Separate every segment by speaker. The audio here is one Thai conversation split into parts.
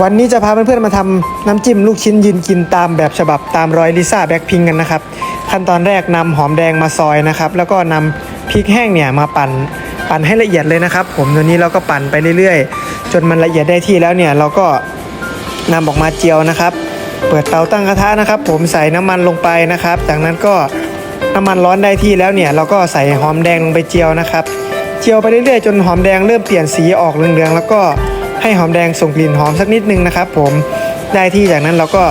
Speaker 1: วันนี้จะพาเพื่อนๆมาทำน้ำจิ้มลูกชิ้นยืนกินตามแบบฉบับตามรอยลิซ่าแบ็คพิงกันนะครับ ขั้นตอนแรกนำหอมแดงมาซอยนะครับ แล้วก็นำพริกแห้งเนี่ยมาปั่นปั่นให้ละเอียดเลยนะครับ ผมตัวนี้เราก็ปั่นไปเรื่อยๆ จนมันละเอียดได้ที่แล้วเนี่ยเราก็นำออกมาเจียวนะครับ เปิดเตาตั้งกระทะนะครับ ผมใส่น้ำมันลงไปนะครับ จากนั้นก็น้ำมันร้อนได้ที่แล้วเนี่ยเราก็ใส่หอมแดงลงไปเจียวนะครับ เจียวไปเรื่อยๆ จนหอมแดงเริ่มเปลี่ยนสีออกเหลืองๆแล้วก็ ให้หอมแดงส่งกลิ่นหอมสักนิดนึงนะครับ ผมได้ที่จากนั้นเราก็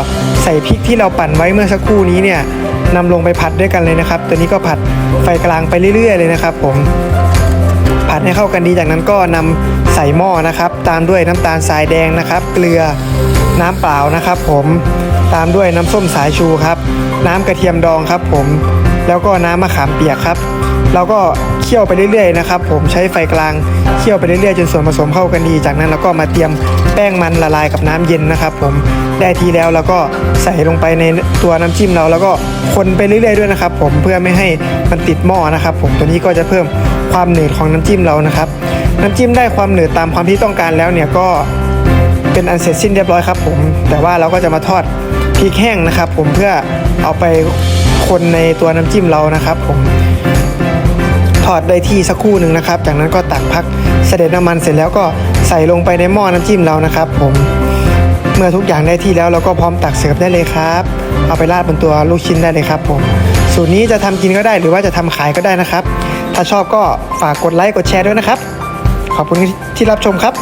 Speaker 1: ใส่พริกที่เราปั่นไว้เมื่อสักครู่นี้เนี่ยนำลงไปผัดด้วยกันเลยนะครับ ตัวนี้ก็ผัดไฟกลางไปเรื่อย ๆ เลยนะครับ ผมผัดให้เข้ากันดีจากนั้นก็นำใส่หม้อนะครับ ตามด้วยน้ำตาลทรายแดงนะครับ เกลือน้ำเปล่านะครับ ผมตามด้วยน้ำส้มสายชูครับ น้ำกระเทียมดองครับ ผมแล้วก็น้ำมะขามเปียกครับ เราก็เคี่ยวไปเรื่อยๆนะครับผมใช้ไฟกลางเคี่ยวไปเรื่อยๆจนส่วนผสมเข้ากันดี จากนั้นเราก็มาเตรียมแป้งมันละลายกับน้ำเย็นนะครับ ผมได้ทีแล้วเราก็ใส่ลงไปในตัวน้ำจิ้มเราแล้วก็คนไปเรื่อยๆด้วยนะครับ ผมเพื่อไม่ให้มันติดหม้อนะครับ ผมตัวนี้ก็จะเพิ่มความหนืดของน้ำจิ้มเรานะครับ น้ำจิ้มได้ความหนืดตามความที่ต้องการแล้วเนี่ยก็เป็นอันเสร็จสิ้นเรียบร้อยครับ ผมแต่ว่าเราก็จะมาทอดพริกแห้งนะครับ ผมเพื่อเอาไปคนในตัวน้ำจิ้มเรานะครับ ผม ทอดได้ที่สักครู่หนึ่งนะครับ จากนั้นก็ตักพักเสด็จน้ำมันเสร็จแล้วก็ใส่ลงไปในหม้อน้ำจิ้มเรานะครับ ผม เมื่อทุกอย่างได้ที่แล้วเราก็พร้อมตักเสิร์ฟได้เลยครับ เอาไปราดบนตัวลูกชิ้นได้เลยครับ ผม สูตรนี้จะทำกินก็ได้หรือว่าจะทำขายก็ได้นะครับ ถ้าชอบก็ฝากกดไลค์กดแชร์ด้วยนะครับ ขอบคุณที่รับชมครับ